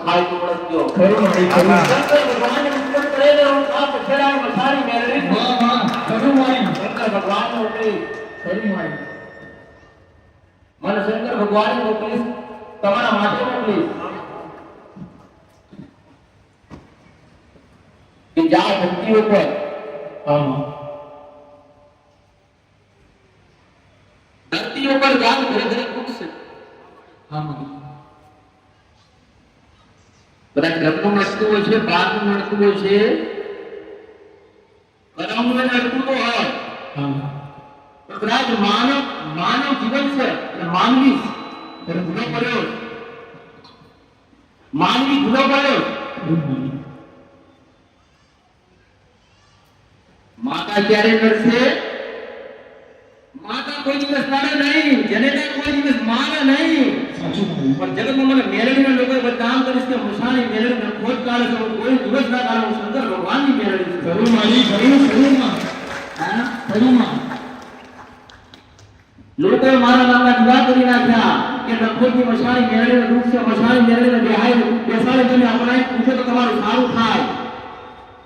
નથી તો ઓળખજો ખરું મારી ખરું હું મોકલી મને શંકર ભગવાન મોકલીશ તમારા માટે મોકલીશ કે જા ધરતી ઉપર ધરતી ઉપર ગામ ઘરે ઘરે પૂછશે આમાં બધા ઘરનું મળતું હોય છે બહારનું મળતું હોય છે. કરામનું નડતું તો હોય. કદાચ માનવ માનવ જીવન છે માનવી ગુનો કર્યો માનવી ગુનો કર્યો માતા ક્યારે કરશે? માતા કોઈ દિવસ મારે નહીં જનેતા કોઈ દિવસ મારે નહીં સાચું મારી પણ જગતમાં મને મેળવીના લોકોએ બદનામ કરીશ કે મસાણી મેળવીને ખોટ કાઢે છે હું કોઈ દિવસ ના કાઢે હું શંકર ભગવાનની મેળવી છું ખરું મારી ખરું ખરું માં હા? ખરું માં લોકોએ મારા નામના દીવા કરી નાખ્યા કે નખોટની મસાણી મેળવીને દુઃખ છે મસાણી મેળવીને બેહાય બેસાડે તમે અપનાવી પૂછો તો તમારું સારું થાય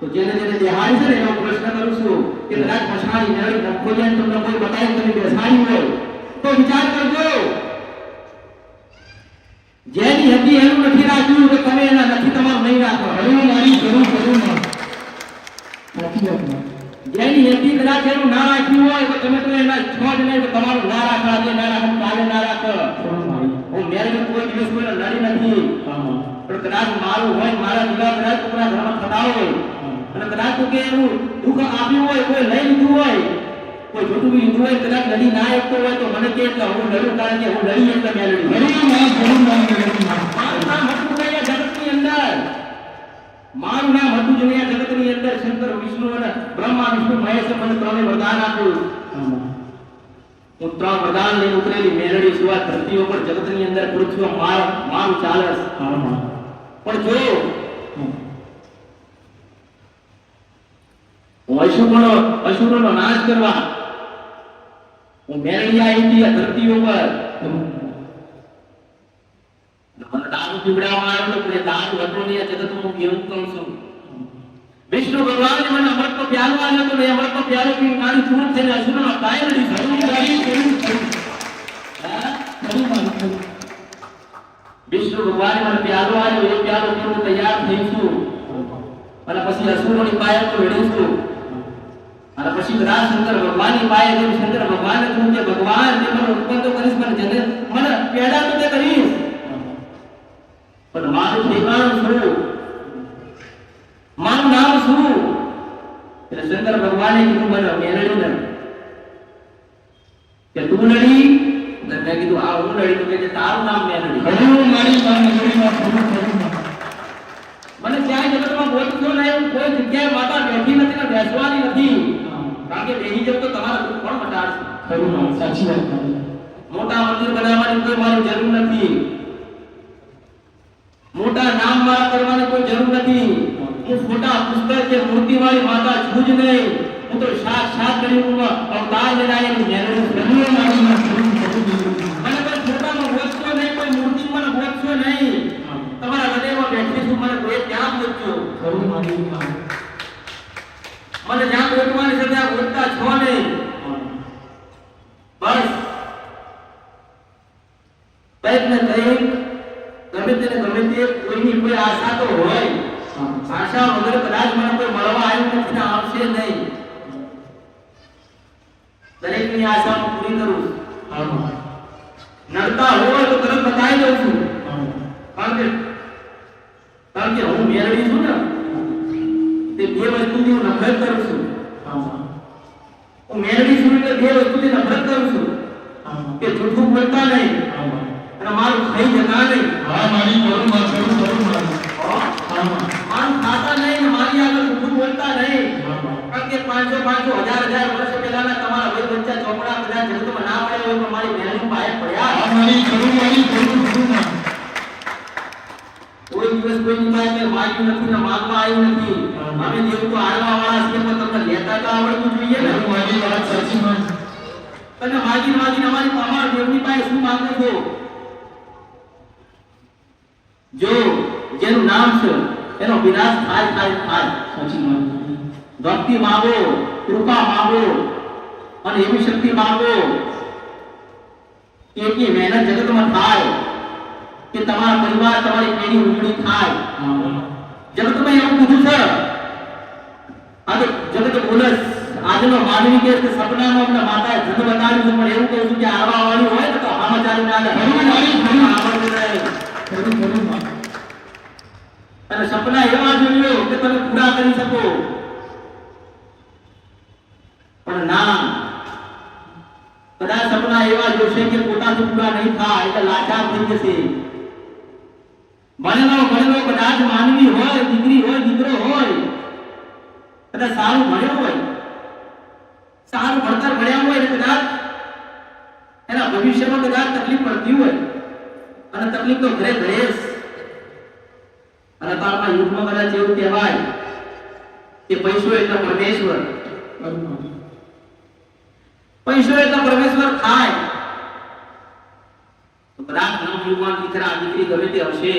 તો જેને જેને દેહાડી છે ને એનો પ્રશ્ન કરું છું કે કદાચ મસાણી મેળવી નખોટીને તમને કોઈ બતાવી તમે બેસાડી હોય તો વિચાર કરજો. જેની હતી એનું નથી રાખ્યું તો તમે એના નથી તમારું નહીં રાખો. હવે મારી જરૂર જરૂર નથી જેની હતી કદાચ એનું ના રાખ્યું હોય તો તમે તો એના છો જ નહીં તો તમારું ના રાખવા દે ના રાખો કાલે ના રાખો. હું મેરેજ કોઈ દિવસ કોઈ લડી નથી. પણ કદાચ મારું હોય મારા દીવા કદાચ તમારા ઘરમાં થતા હોય અને કદાચ તો કે એવું દુઃખ આપ્યું હોય કોઈ લઈ લીધું હોય કોઈ જૂઠું બી લીધું હોય કદાચ લડી ના શકતો હોય તો મને કે કે હું લડું કારણ કે હું લડી એટલે મેં લડી ખરું માં ખરું માં ખરું માં મારું નામ હતું નહીં આ જગતની અંદર. મારું નામ હતું જ નહીં આ જગતની અંદર શંકર વિષ્ણુ અને બ્રહ્મા વિષ્ણુ મહેશ મને ત્રણે વરદાન આપ્યું. આમાં હું ત્રણ વરદાન લઈને ઉતરેલી મેલડી સિવાય ધરતી ઉપર જગતની અંદર પૃથ્વી માર મારું ચાલે છે. આમાં પણ જો હું અશુભનો અશુભનો નાશ કરવા. હું મેલડી ઇન્ડિયા ધરતી ઉપર. મને દારૂ પીવડાવવામાં આવ્યો તો દારૂ હતો નહીં આ હું કેવું કહું છું? વિષ્ણુ ભગવાન મને આવ્યો આપ્યો તો એ અમૃતનો પ્યાલો પીને મારી ચૂર થઈને અસુરનો કાયમ નથી ખરું મારી ખરું ખરું હા? ખરું મારી વિષ્ણુ ભગવાન મને પ્યાલો આપ્યો એ પ્યાલો પીને તૈયાર થઈ છું. અને પછી અસુરોની પાયા પર લડીશું અને પછી કદાચ શંકર ભગવાનની પાયા જઈને શંકર ભગવાનને કહું કે ભગવાન તે મને ઉત્પન્ન તો કરીશ મને જને મને પેડા તો તે કરીશ પણ મારું ઠેકાણું શું મારું નામ શું એટલે શંકર ભગવાને કીધું મને મેલડી ને કે તું લડી એટલે મેં કીધું આ હું લડી તો કે તારું નામ મેલડી ખરું મારી માં ખરું માં ખરું ખરું માં મને ક્યાંય જગતમાં બોલતો નહીં એવું કોઈ જગ્યાએ માતા બેઠી નથી ને બેસવાની નથી. કારણ કે બેહી જવું તો તમારા કોણ મટાડશે ખરું સાચી વાત મોટા મંદિર બનાવવાની કોઈ મારી જરૂર નથી. મોટા નામ મારા કરવાની કોઈ જરૂર નથી. હું ફોટા પુસ્તક કે મૂર્તિ વાળી માતા છું જ નહીં. હું તો સાત અવતાર મને કોઈ ફોટામાં નહીં કોઈ મૂર્તિમાં મને ગોતશો નહીં તમારા હૃદયમાં બેઠી છું મને કોઈ ક્યાં ગોતશો ખરું મારી. મને જ્યાં ગોતવાની છે ત્યાં ગોતતા છો નહીં બસ. પ્રયત્ન કરી. ગમે તેને ગમે તે કોઈની કોઈ આશા તો હોય. આશા વગર કદાચ મને કોઈ મળવા આવ્યું નથી આવશે નહીં. દરેકની આશા હું પૂરી કરું. નડતા હોય તો તરત બતાવી દઉં છું. કારણ કે કારણ કે હું મેળવી છું ને. બે વસ્તુથી હું નફરત કરું છું. હું મેળવી છું એટલે બે વસ્તુથી નફરત કરું છું. કે જૂઠું બોલતા નહીં. અને મારું ખાઈ જતા નહીં. હા મારી મારું ખાતા નહીં મારી આગળ જૂઠું બોલતા નહીં. કારણ કે પાંચસો પાંચસો હજાર હજાર વર્ષ પહેલાના તમારા ભાઈ બચ્ચા ચોપડા બધા જગતમાં ના પડે હોય પણ મારી બહેનું પાયે પડ્યા. મારી મારી. ખરું કોઈ પાસે મેં નથી ને માંગવા આવ્યું નથી. અમે જેવું તો આલવા વાળા છીએ પણ તમને લેતા તો આવડવું જોઈએ ને. મારી વાત સાચી માં તમે માગી માગીને અમારી અમારા દેવની પાસે શું માંગો છો? જો જેનું નામ છે એનો વિનાશ થાય થાય થાય. સાચી વાત. ભક્તિ માગો કૃપા માંગો અને એવી શક્તિ માગો કે મહેનત જગતમાં થાય. કે તમારા પરિવાર તમારી પેઢી ઉજળી થાય. જગતમાં એવું કીધું છે. આજે જગત બોલસ. આજનો માનવી કે સપનામાં આપણા માતાએ ધન બતાવ્યું પણ એવું કહું છું કે આવા વાળી હોય ને તો આમાં ચાલી ના અને સપના એવા જોઈએ કે તમે પૂરા કરી શકો. પણ ના. કદાચ સપના એવા જોશે કે પોતાથી પૂરા નહીં થાય એટલે લાચાર થઈ જશે. ભણેલો ભણેલો કદાચ માનવી હોય, દીકરી હોય, દીકરો હોય, કદાચ સારું ભણ્યો હોય, સારું ભણતર ભણ્યા હોય કદાચ એના ભવિષ્યમાં કદાચ તકલીફ પડતી હોય, અને તકલીફ તો ઘરે ઘરે અને તારના યુગમાં કદાચ એવું કહેવાય કે પૈસો એટલે પરમેશ્વર. પૈસો એટલે પરમેશ્વર થાય. તો કદાચ યુગમાં દીકરા, દીકરી ગમે તે હશે.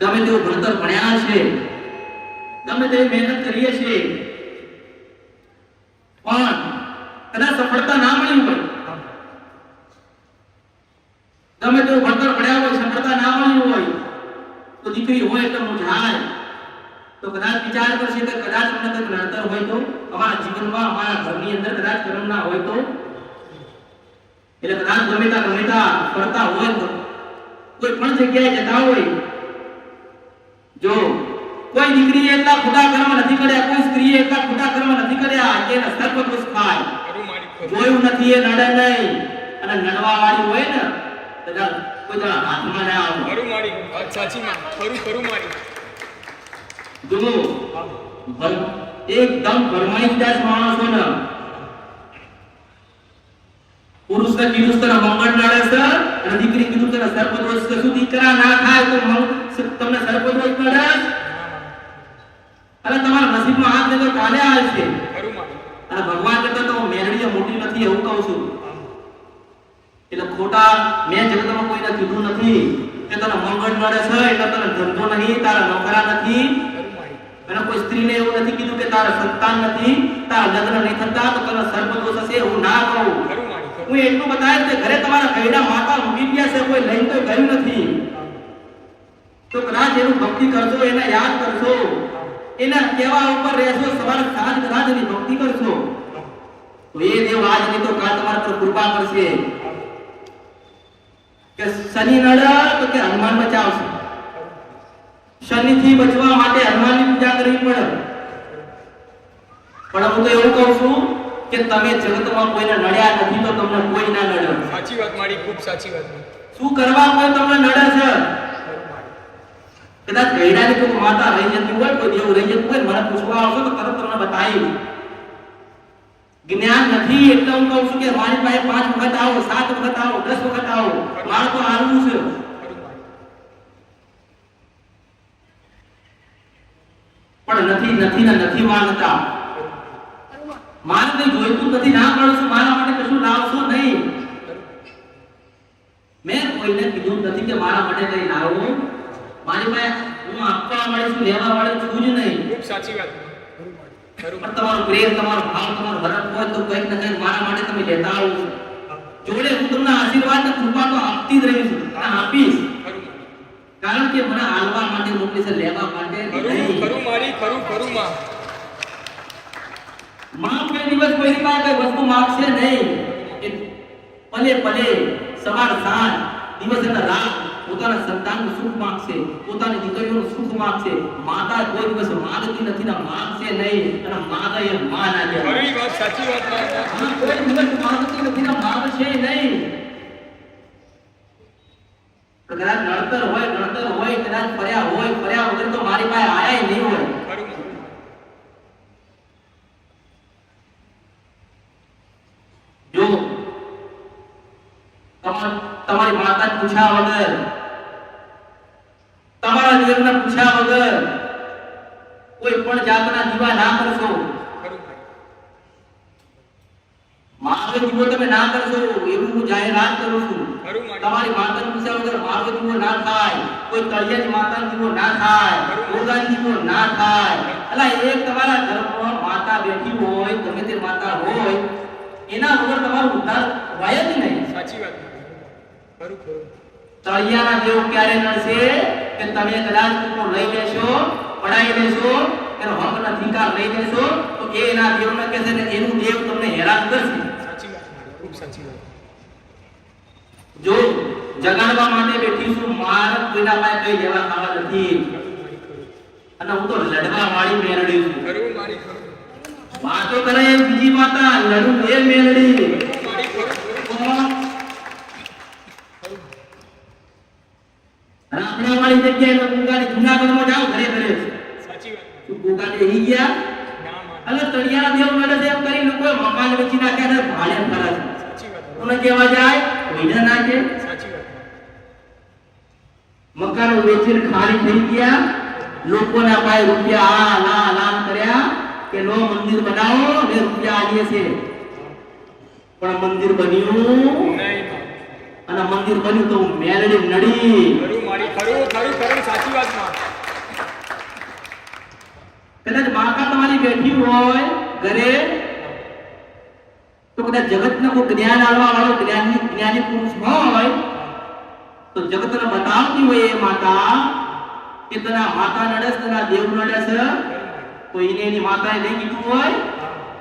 ગમે તેવું ભણતર ભણ્યા છે ગમે તેવી મહેનત કરીએ છીએ પણ કદાચ સફળતા ના મળી હોય, ગમે તેવું ભણતર ભણ્યા હોય, સફળતા ના મળી હોય, તો દીકરી હોય તો મૂંઝાય. તો કદાચ વિચાર કરશે કે કદાચ મને કંઈક નડતર હોય તો અમારા જીવનમાં, અમારા ઘરની અંદર કદાચ કર્મ ના હોય તો. એટલે કદાચ ગમે ત્યાં ગમે ત્યાં ફરતા હોય તો, કોઈ પણ જગ્યાએ જતા હોય જો કોઈ દીકરીએ એટલા ખોટા કર્મ નથી કર્યા કોઈ સ્ત્રીએ એટલા ખોટા કર્મ નથી કર્યા કે એના સર્પદોષ થાય ખરું મારી ખરું જોયું નથી એ નડે નહીં અને નડવા વાળી હોય ને કદાચ કોઈ દાડો હાથમાં ના આવે ખરું મારી વાત સાચી માં ખરું ખરું મારી જુઓ ભર- એકદમ ભરમાઈ ગયા છે માણસોને પુરુષને કીધું છે તને મંગળ નડે છે અને દીકરી કીધું તને સર્પદોષ છે શું દીકરા ના થાય તો મંગ- તમને સરપંચ નડે અરે તમારા નસીબમાં હાથ દેતો કાલે આવે છે. અને ભગવાન કરતા તો મેરડીએ મોટી નથી એવું કહું છું. એટલે ખોટા મેં જગતમાં કોઈને કીધું નથી કે તને મંગળ મળે છે એટલે તને ધંધો નહીં તારા નોકરા નથી. અને કોઈ સ્ત્રીને એવું નથી કીધું કે તારા સંતાન નથી તારા લગ્ન નહીં થતા તો તને સર્પદોષ હશે એવું ના કહું. હું એટલું બતાવ્યું કે ઘરે તમારા ગયડા માતા મૂકી ગયા છે કોઈ લઈને તો ગયું નથી. તો કદાચ એનું ભક્તિ કરશો એને યાદ કરશો. એના કેવા ઉપર રહેશો સવાર સાંજ કદાચ એની ભક્તિ કરશો. તો એ દેવ આજની તો કાલ તમારા પર કૃપા કરશે. કે શનિ નડે તો કે હનુમાન બચાવશે. શનિથી બચવા માટે હનુમાનની પૂજા કરવી પડે. પણ હું તો એવું કહું છું કે તમે જગતમાં કોઈને નડ્યા નથી તો તમને કોઈ ના નડે. સાચી વાત મારી ખૂબ સાચી વાત. શું કરવા કોઈ તમને નડે છે? કદાચ ગયડાની કોઈ માતા રહી જતી હોય કોઈ દેવ રહી જતું હોય મને પૂછવા આવશો તો તરત તમને બતાવીશ જ્ઞાન નથી એટલે હું કહું છું કે મારી પાસે પાંચ વખત આવો સાત વખત આવો દસ વખત આવો મારે તો આવવું છે ખરું મારી પણ નથી નથી ને નથી માંગતા મારે કંઈ જોઈતું નથી ના કરું છું મારા માટે કશું લાવશો નહીં મેં કોઈને કીધું નથી કે મારા માટે કંઈ લાવો મારી પાસે હું આપવા વાળી છું લેવા વાળી છું જ નહીં. ખૂબ સાચી વાત. પણ તમારો પ્રેમ તમારો ભાવ તમારો હરખ હોય તો કંઈક ને કંઈક મારા માટે તમે લેતા આવો છો. જોડે હું તમને આશીર્વાદ ને કૃપા તો આપતી જ અને આપીશ. કારણ કે મને હાલવા માટે મોકલી છે લેવા માટે ખરું મારી ખરું ખરું માં. કોઈ દિવસ કોઈની પાસે કઈ વસ્તુ માંગશે નહીં. પલે પલે સવાર સાંજ દિવસ અને રાત. પોતાના સંતાનનું સુખ માંગશે પોતાની દીકરીઓનું સુખ માંગશે. માતા કોઈ દિવસ માંગતી નથી ને માંગશે નહીં. અને માતા એ માં ના જાય વાત સાચી વાતમાં માં કોઈ દિવસ માંગતી નથી ને માંગશે નહીં. કદાચ નડતર હોય નડતર હોય કદાચ ફર્યા હોય ફર્યા વગર તો મારી પાસે આયા નહીં હોય. જો તમારી માતા પૂછ્યા વગર તમારા દેવને પૂછ્યા વગર કોઈ પણ જાતના દીવા ના કરશો. માર્ગ દીવો તમે ના કરશો એવું હું જાહેરાત કરું છું. તમારી માતા પૂછ્યા વગર માર્ગ દીવો ના થાય કોઈ તળિયાની માતા દીવો ના થાય ગોદાન દીવો ના થાય. અલા એક તમારા ઘરમાં માતા બેઠી હોય ગમે તે માતા હોય એના વગર તમારો ઉદ્ધાર હોય જ નહીં. સાચી વાત. ખરું ખરું. તળિયાના દેવ ક્યારે નડશે? કે તમે કદાચ કોઈનો લઈ લેશો પડાઈ લેશો એનો હક અધિકાર લઈ લેશો તો એ એના દેવને કહેશે ને એનું દેવ તમને હેરાન કરશે. સાચી વાત ખૂબ સાચી વાત. જો જગાડવા માટે બેઠી છું માર કોઈના પાસે કઈ લેવા ખાવા નથી. અને હું તો લડવા વાળી મેળડી છું. વાતો કરે બીજી માતા લડું એ મેરડી માડી ખરું ખરું રામણા વાળી જગ્યાએ તો ગુગાની જુનાગઢમાં જાઓ ઘરે ઘરે સાચી વાત તું ગુગાને રહી ગયા ના માડી અને તળિયાના દેવ નડે છે એમ કરી લોકોએ મકાન વેચી નાખ્યા છે ભાડે ફરે છે સાચી વાત કોને કહેવા જાય કોઈને ના કે સાચી વાત મકાનો ખાલી થઈ ગયા. લોકોના પાસે રૂપિયા આ ના લાન કર્યા કે લો મંદિર બનાવો ને રૂપિયા આવીએ છે. પણ મંદિર બન્યું નહીં. અને મંદિર બન્યું તો મેલડી નડી. કદાચ માતા તમારી બેઠી હોય ઘરે તો કદાચ જગતને કોઈ જ્ઞાન આવવા વાળો જ્ઞાની જ્ઞાની પુરુષ હોય તો જગતને બતાવતી હોય એ માતા કે તના માતા નડે તના દેવ નડસ તો એને એની માતાએ નહીં કીધું હોય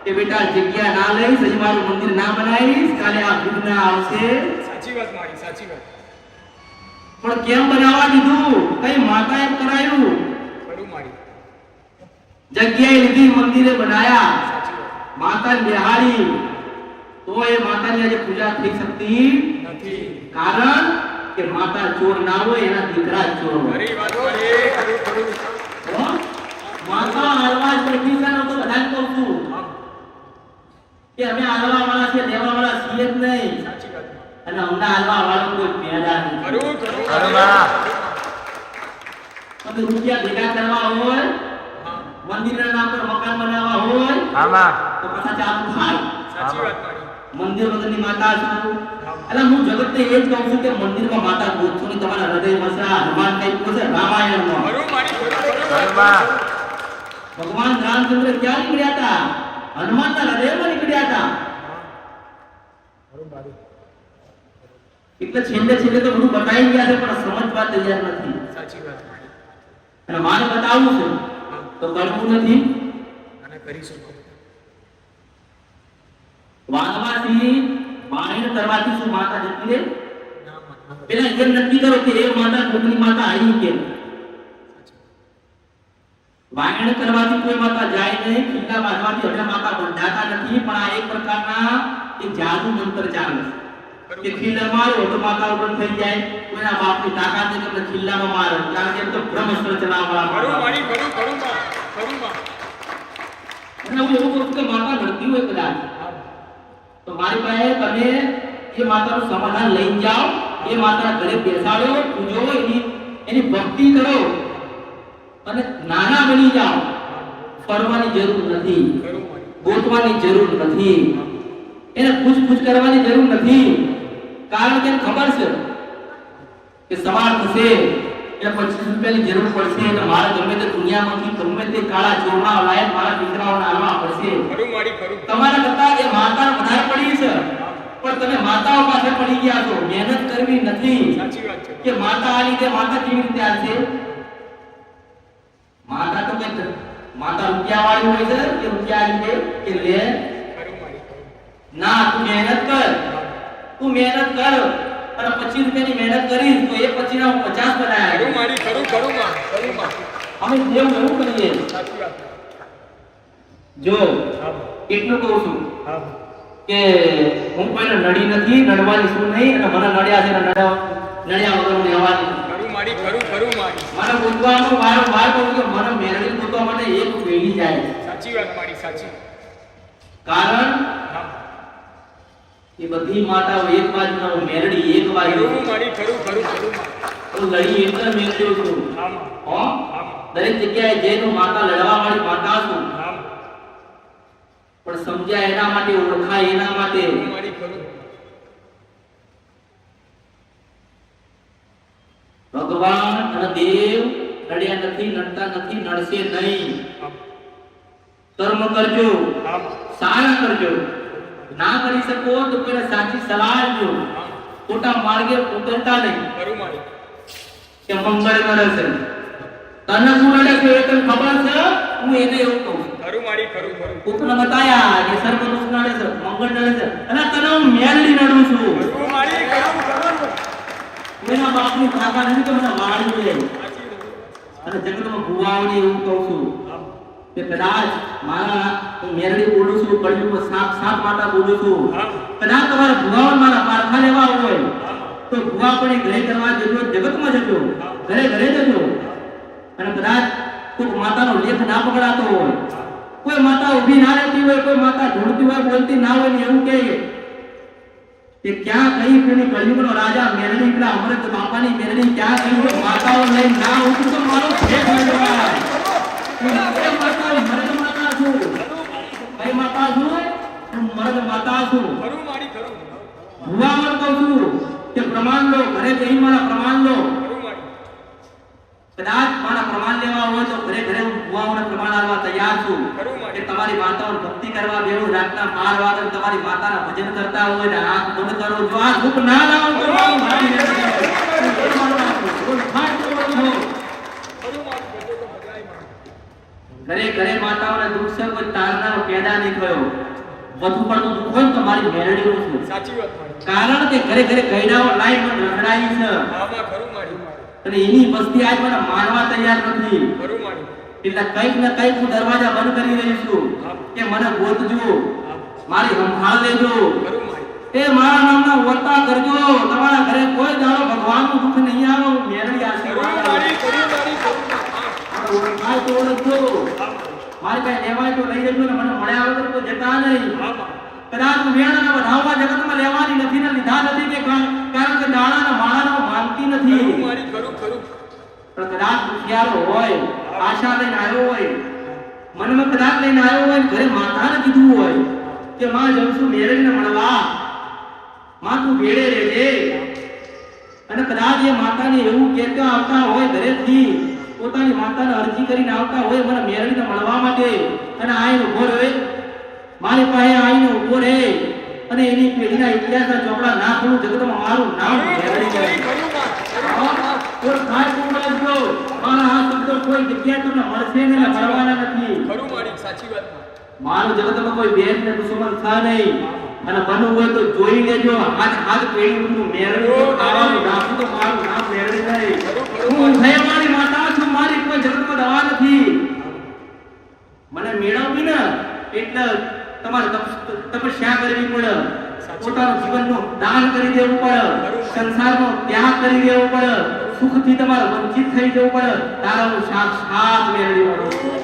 કે બેટા જગ્યા ના લઈશ હજી મારું મંદિર ના બનાવીશ કાલે આ વિઘ્ન આવશે. સાચી વાત મારી સાચી વાત. પણ કેમ બનાવવા દીધું કઈ માતાએ કરાયું? ખરું માડી જગ્યાએ લીધી મંદિરે બનાયા. માતા બિહારી તો એ માતાની આજે પૂજા થઈ શકતી નથી. કારણ કે માતા ચોર ના હોય એના દીકરા ચોર હોય? માતા હાલવા છે તો બધાને કહું છું. કે અમે હાલવા વાળા છે લેવા વાળા છીએ જ નહીં. અને અમને હાલવા વાળો કોઈ પેદા બા. તમે રૂપિયા ભેગા કરવા હોય મંદિર મંદિરના નામ પર મકાન બનાવવા હોય તો પાછા ચાલુ થાય. સાચી વાત મંદિર વગરની માતા છું. એટલે હું જગતને એ જ કહું છું કે મંદિરમાં માતા ગોતશો નહીં તમારા હૃદયમાં છે આ હનુમાન ટાઈપ છે રામાયણમાં. ભગવાન રામચંદ્ર ક્યાં નીકળ્યા હતા? હનુમાનના હૃદયમાં નીકળ્યા હતા. એટલે છેલ્લે છેલ્લે તો બધું બતાવી ગયા છે પણ સમજવા તૈયાર નથી. સાચી વાત. અને મારે બતાવવું છે તો કરવું નથી. અને કરીશું. વાણવાથી વાણીને કરવાથી શું માતા જતી રહે? પેલા એમ નક્કી કરો કે એ માતા કોકની માતા આવી કેમ? વાયણ કરવાથી કોઈ માતા જાય નહીં ખીલા બાંધવાથી હવે માતા બંધાતા નથી પણ આ એક પ્રકારના એક જાદુ મંત્ર ચાલે છે. કે ખીલા મારો તો માતા ઉપર થઈ જાય કોઈના બાપની તાકાત નહીં તમને ખીલામાં મારો. કારણ કે એમ તો બ્રહ્મસ્ત્ર ચલાવવા ખરું વાળા માડી ખરું ખરું માં ખરું માં અને હું એવું કહું કે માતા નડતી હોય કદાચ. તો મારી પાસે તમે એ માતાનું સમાધાન લઈ જાઓ, એ માતા ઘરે બેસાડો, પૂજો, એની એની ભક્તિ કરો. અને નાના બની જાઓ. ફરવાની જરૂર નથી. ગોતવાની જરૂર નથી. એને પૂછપૂછ કરવાની જરૂર નથી. કારણ કે ખબર છે કે સવાર થશે એટલે પચીસ રૂપિયાની જરૂર પડશે એટલે મારે ગમે તે દુનિયામાંથી ગમે તે કાળા ચોરના લાયક મારા દીકરાઓને આલવા પડશે. તમારા કરતા એ માતા વધારે પડી છે. પણ તમે માતાઓ પાસે પડી ગયા છો. મહેનત કરવી નથી. કે માતા આ રીતે માતા કેવી રીતે આવશે માતા તો કઈ માતા રૂપિયા વાળી હોય છે કે રૂપિયા રીતે કે લે? ના તું મહેનત કર. તું મહેનત કર. અને પચીસ રૂપિયાની મહેનત કરી તો એ પછી ના હું પચાસ બનાવ્યા માડી ખરું ખરું માં ખરું માં. અમે જેમ એવું કરીએ. જો એટલું કહું છું કે હું કોઈને નડી નથી નડવાની શું નહીં અને મને નડ્યા છે નડ્યા નડ્યા વગર હું રહેવાની માડી મને પૂછવાનું વારંવાર કહું કે મને મેળવી પૂછવા માટે એક પેઢી જાય. સાચી વાત મારી સાચી. કારણ એ બધી માતાઓ એક બાજુ મેરડી એક બાજુ. ખરું ખરું ખરું ખરું. માં લડી એટલે મેળવ્યો છું. હો? દરેક જગ્યાએ જઈને માતા લડવા વાળી માતા છું. પણ સમજ્યા એના માટે ઓળખાય એના માટે. ભગવાન અને દેવ લડ્યા નથી નડતા નથી નડશે નહીં. કર્મ કરજો. આમ. કરજો. ના કરી શકો તો પેલા સાચી સલાહ જો ખોટા માર્ગે ઉતરતા નહીં. કે મંગળ કરે છે. તને શું રડે છે? એ તને ખબર છે? હું એને એવું કહું ખરું મારી ખરું ખરું. કોકને બતાયા કે સર્વ દુઃખ નડે છે? મંગળ નડે છે. અને તને હું મેલડી નડું છું. ખરું મારી ખરું ખરું. એના બાપની ખાતા નથી તો મને મારી લે અને જગતમાં ભુવાઓને એવું કહું છું. કે કદાચ મારા હું મેરડી બોલું છું કળિયુગમાં સાપ સાપ માતા બોલું છું. કદાચ તમારા ભુવાઓ મારા પારખા લેવા હોય તો ભુવા પણ ઘરે કરવા જજો જગતમાં જજો. ઘરે ઘરે જજો. અને કદાચ કોઈ માતાનો લેખ ના પકડાતો હોય કોઈ માતા ઊભી ના રહેતી હોય કોઈ માતા ઢોળતી હોય બોલતી ના હોય ને એવું કહે કે ક્યાં કઈ પેલી કળિયુગનો રાજા મેરડી પેલા અમૃત બાપાની મેરડી ક્યાં કહી માતાઓ લઈને ના ઉઠું તો મારો. ભેટ મેળવાય હું ઘરે ઘરે ઘરે હું ભુવાઓને પ્રમાણ આવવા તૈયાર છું કે મારી તમારી માતાઓની ભક્તિ કરવા બેવું રાતના બાર વાગે તમારી માતાના ભજન કરતા હોય આ દુઃખ ના લાવો તો મારી લેજો. બોલ, ફાટ બોલો છો. કરું મારી બધે તો બધાયમાં ઘરે ઘરે માતાઓને દુઃખ છે કોઈ તારનારો પેદા નહીં થયો. વધુ પડતું દુઃખ હોય તો મારી મેરડીનું છું. સાચી વાત કારણ કે ઘરે ઘરે ગયડાઓ લાઈ મને રખડાઈ છે. અને એની વસ્તી આજ મને મારવા તૈયાર નથી. એટલે કંઈક ને કંઈક હું દરવાજા બંધ કરી રહી છું. કે મને ગોતજો. મારી સંભાળ લેજો. એ મારા નામના વર્તા કરજો. તમારા ઘરે કોઈ દાડો ભગવાનનું દુઃખ નહીં આવે હું આશીર્વાદ મારી આપું. કરું મારી કરું તો ઓળખજો મારે કઈ લેવાય તો લઈ જજો ને મને મળ્યા વગર તો જતા નહીં. કદાચ વેણના વધાવવા જગતમાં લેવાની નથી ને લીધા નથી કે કારણ કે દાણાના માળાનો માનતી નથી. પણ કદાચ હોય આશા લઈને આવ્યો હોય મનમાં કદાચ લઈને આવ્યો હોય ઘરે માતાને કીધું હોય કે માં જઉં છું મેરડીને મળવા. માં તું ભેળે રહેજે. અને કદાચ એ માતાને એવું કહેતા આવતા હોય ઘરેથી પોતાની માતાને અરજી કરીને આવતા હોય મને મેરડીને મળવા માટે. અને આઈને ઊભો રહે મારી પાસે આઈને ઊભો રહે. અને એની પેઢીના ઇતિહાસના ચોપડા ના ખોલું જગતમાં મારું નામ મેરડી જાય. કરું માં કોઈ ખાય તો મળજો મારા આ શબ્દો કોઈ જગ્યાએ તમને મળશે ને મળવાના નથી. કરું મારી સાચી વાત મારું જગતમાં કોઈ બેન ને દુશ્મન થા નહીં. અને બનવું હોય તો જોઈ લેજો હાથ હાથ પેઢી મેળવી તો મારું નામ મેળવી હું માતા છું મારી કોઈ જગતમાં દવા નથી મને મેળવવી ને એટલે તમારે તપસ્યા કરવી પડે. પોતાનું જીવનનું દાન કરી દેવું પડે. સંસારનો ત્યાગ કરી દેવો પડે. સુખથી તમારે વંચિત થઈ જવું પડે. તારા સાક્ષાત મેળવી પડું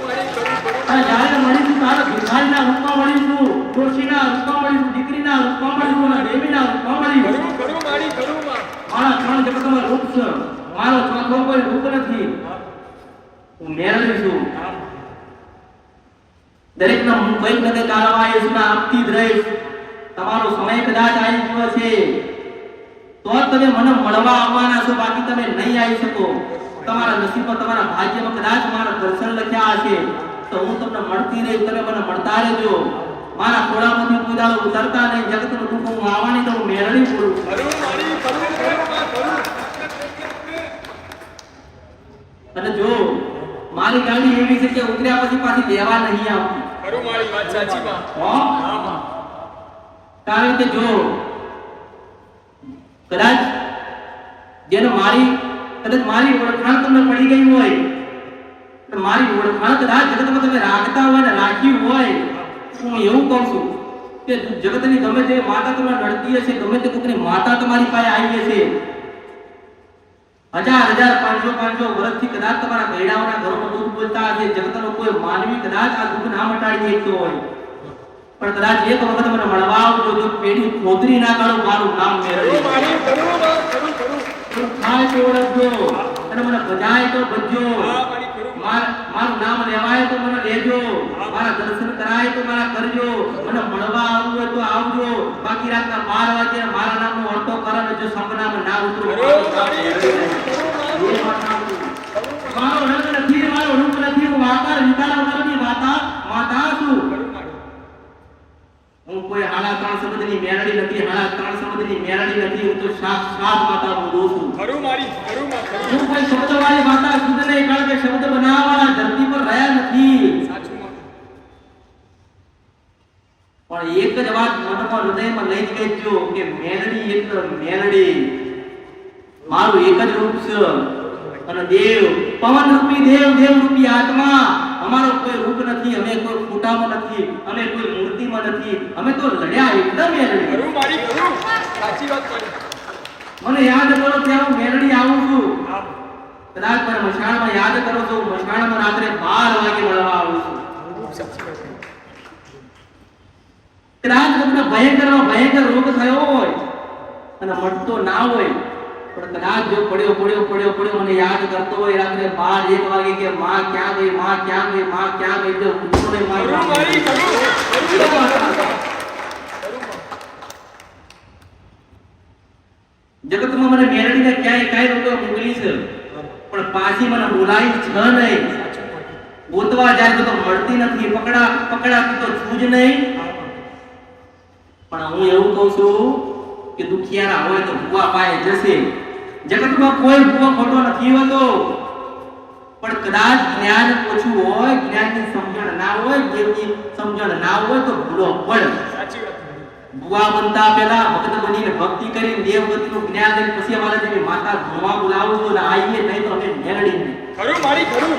જ્યારે મળીશું તારા ભિખારીના રૂપમાં મળીશું ડોશીના રૂપમાં મળીશું દીકરીના રૂપમાં મળીશું અને દેવીના રૂપમાં મળીશું મારી ત્રણ જગતમાં રૂપ છે. મારો ચોથો કોઈ રૂપ નથી. હું. મેળવી છું. આમ દરેકના હું કંઈક ને કંઈક આલવા યેસુના આપતી જ રહીશ તમારો સમય કદાચ આવી ગયો છે. તો તમે મને મળવા આવવાના છો, બાકી તમે નહીં આવી શકો. તમારા નસીબમાં તમારા ભાગ્યમાં કદાચ મારા દર્શન લખ્યા હશે. તો હું તમને મળતી રહી તમે મને મળતા રહેજો. મારા ખોળામાંથી કોઈ ઉતરતા નહીં, જગતનું દુઃખ હું આવવાની તો હું મેળવી કરું અને જો મારી ગાડી એવી છે કે ઉતર્યા પછી પાછી દેવા નહીં આવતી. ખરું મારી વાત સાચી માં હો? હા કારણ કે જો. કદાચ જેને મારી કદાચ મારી ઓળખાણ તમને પડી ગઈ હોય મારી ઓળખાણ કદાચ જગતમાં તમે રાખતા હોય ને રાખી હોય હું એવું કહું છું કે જગતની ગમે તે માતા તમને નડતી હશે ગમે તે કોઈકની માતા તમારી પાસે આવી હશે હજાર હજાર પાંચસો પાંચસો વર્ષથી કદાચ તમારા મહિલાઓના ઘરોમાં દુઃખ બોલતા હશે. જગતનો કોઈ માનવી કદાચ આ દુઃખ ના મટાડી શકતો હોય. પણ કદાચ એક વખત મને મળવા આવજો જો પેઢી ખોદરી ના કાઢો મારું નામ મેળવી તો ઓળખજો અને મને બજાય તો બજજો હા મારી નામ લેવાય તો મને લેજો. મારા દર્શન કરાય તો મારા કરજો. મને મળવા આવવું હોય તો આવજો. બાકી રાતના બાર વાગે મારા નામનો ઓટો કરે ને જો સંપનામાં ના ઉતરો. મારો રંગ નથી મારો રૂપ નથી. હું વાતા વગરની વાતા માતા છું. હું કોઈ હાડા ત્રણ સમજની મેળડી નથી હાડા ત્રણ સમજની મેળડી નથી હું તો સાક્ષાત માતા બોલું છું. ખરું મારી ખરું માતા હું કોઈ શબ્દવાળી માતા શુદ્ધ નહીં કારણ કે શબ્દ બનાવવાળા ધરતી પર રહ્યા નથી. પણ એક જ વાત મનમાં હૃદયમાં લઈ જ કહેજો કે મેળડી એટલે મેળડી. મારું એક જ રૂપ છે. અને દેવ પવન રૂપી દેવ દેવ રૂપી આત્મા. અમારો કોઈ રૂપ નથી અમે કોઈ ફોટામાં નથી અમે કોઈ મૂર્તિમાં નથી અમે તો લડ્યા એકદમ મારી સાચી વાત મને યાદ કરો ત્યારે હું મેરડી આવું છું. કદાચ મને મશાળમાં યાદ કરો તો મશાળમાં રાત્રે બાર વાગે મળવા આવું છું. કદાચ તમને ભયંકર ભયંકર રોગ થયો હોય અને મટતો ના હોય પણ કદાચ જો પડ્યો પડ્યો પડ્યો પડ્યો અને યાદ કરતો હોય રાત્રે બાર એક વાગે કે માં ક્યાં ગઈ માં ક્યાં ગઈ માં ક્યાં ગઈ મારી ખરું ખરું જગતમાં મને મેરડીને ક્યાંય કાંઈ રૂપે મોકલી છે. પણ પાછી મને બોલાવી છ નહીં ગોતવા જાય તો મળતી નથી. પકડા પકડાતી તો છું જ નહીં. પણ હું એવું કહું છું કે દુખિયારા હોય તો ભૂવા પાએ જશે. જગતમાં કોઈ ભૂવો ખોટો નથી હોતો. પણ કદાચ જ્ઞાન ઓછું હોય જ્ઞાનની સમજણ ના હોય જેની સમજણ ના હોય તો ભૂલો પડે ભૂવા બનતા પહેલા ભક્ત બનીને ભક્તિ કરીને દેવગતિનું જ્ઞાન લઈને પછી અમારે જેવી માતા ભણવા બોલાવું અને આવીએ નહીં તો અમે મેળડી નહીં ખરું મારી ખરું.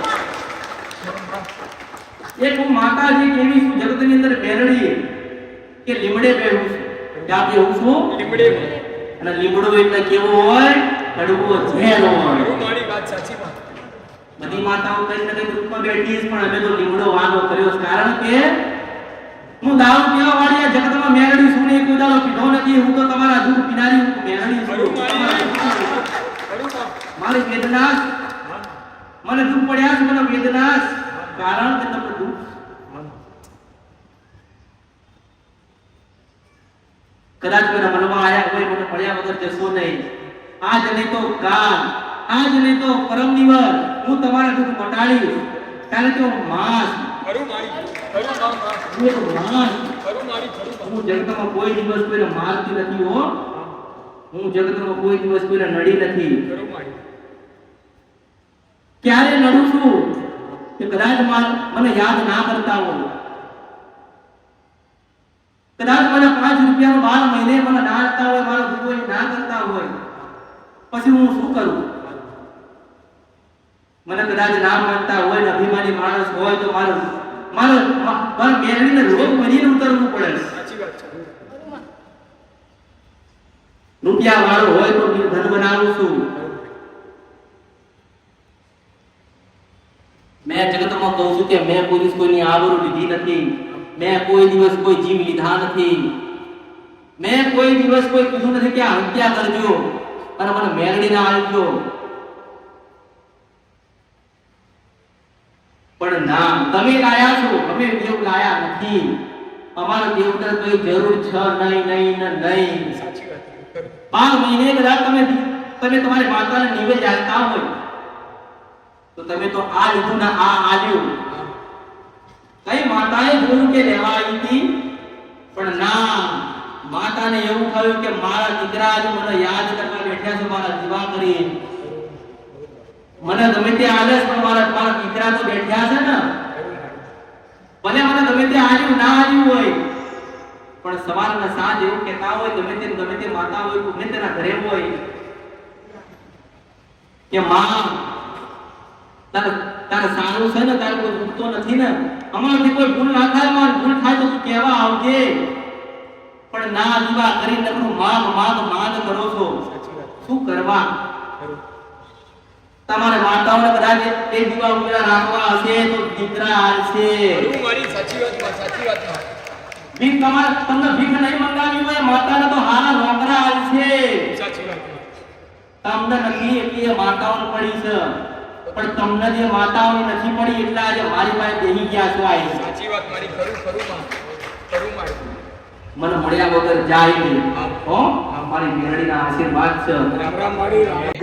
એક હું માતાજી કેવી છું જગતની અંદર મેળડી કે લીમડે બેહું છું? ત્યાં બેહું છું? લીમડે. અને લીમડો એટલે કેવો હોય? કડવો ઝેરો ખરું વાત સાચી વાત બધી માતાઓ કઈ ને કઈ રૂપમાં બેઠી પણ અમે તો લીમડો વાલો કર્યો કારણ કે હું દારૂ પીવા વાળી આ જગતમાં મેળડી છું એક ઉદાહરણ પીધો નથી. હું તો તમારા દૂધ પીનારી હું મેળડી છું. મારી તમારા વેદના મને. દુઃખ પડ્યા છે મને વેદના. કારણ કે તમને દુઃખ કદાચ મને મનમાં આયા કોઈ મને પડ્યા વગર જશો નહીં આજ નહીં તો કાલ આજ નહીં તો પરમ દિવસ હું તમારા દુઃખ મટાડીશ કારણ કે હું માસ. હું જગતમાં કોઈ દિવસ કોઈને મારતી નથી હો. હું જગતમાં કોઈ દિવસ કોઈને નડી નથી. ક્યારે નડું છું? કે કદાચ મને યાદ ના કરતા હો કદાચ મને પાંચ રૂપિયાનો બાર મહિને મને ના આપતા હોય મારો દુબોય ના કરતા હોય. પછી હું શું કરું? મને કદાચ નામ માનતા હોય ને અભિમાની માણસ હોય તો મારું મારું મારું મારે રોગ બનીને ઉતરવું પડે. સાચી વાત છે. રૂપિયા વાળો હોય તો ધન બનાવું છું. મેં જગતમાં કહું છું કે મેં કોઈ દિવસ કોઈની આબરૂ લીધી નથી. મેં કોઈ દિવસ કોઈ જીવ લીધા નથી. મેં કોઈ દિવસ કોઈ કીધું નથી કે આ હત્યા કરજો. અને મને મેળડી ના આવજો પણ ના તમે લાયા છો. અમે દેવ લાયા નથી. અમારા દેવતા કોઈ જરૂર છે નહીં નહીં ને નહીં. બાર મહિને કદાચ તમે તમે તમારી માતાને નિવેદ આપતા હોય. તો તમે તો આ લીધું ને આ આલ્યું. કઈ માતાએ જોયું કે લેવા આવી હતી? પણ ના. માતાને એવું થયું કે મારા દીકરા જ મને યાદ કરવા બેઠ્યા છે, મારા દીવા કરી મને ગમે તે આલસ પણ મારા મારા દીકરા તો બેઠ્યા છે ને. ભલે મને ગમે તે આવ્યું ના આવ્યું હોય. પણ સવારના સાંજ એવું કહેતા હોય, ગમે તે ગમે તે માતા હોય, ગમે તેના ઘરે હોય, કે માં, તારે તારે સારું છે ને? તારે કોઈ દુખતો નથી ને? અમારાથી કોઈ ભૂલ ના થાયમાં ભૂલ થાય તો તું કહેવા આવજે? પણ ના અથવા કરી તમે માંગ માંગ માંગ કરો છો. શું કરવા? તમારે માતાઓને કદાચ એ દીવા ઉમેરા રાખવા હશે તો દીકરા આવશે ભીખ તમારે તમને ભીખ નહીં મંગાવી હોય માતાને તો હારા નોકરા આવશે તમને નથી એટલી એ માતાઓને પડી છે. પણ તમને જે માતાઓની નથી પડી એટલા આજે મારી પાસે બેહી ગયા છો આવી સાચી વાત મારી ખરું ખરું માં. ખરું મારી. મને મળ્યા વગર જાય નહીં. હો. મારી મેળડીના આશીર્વાદ છે.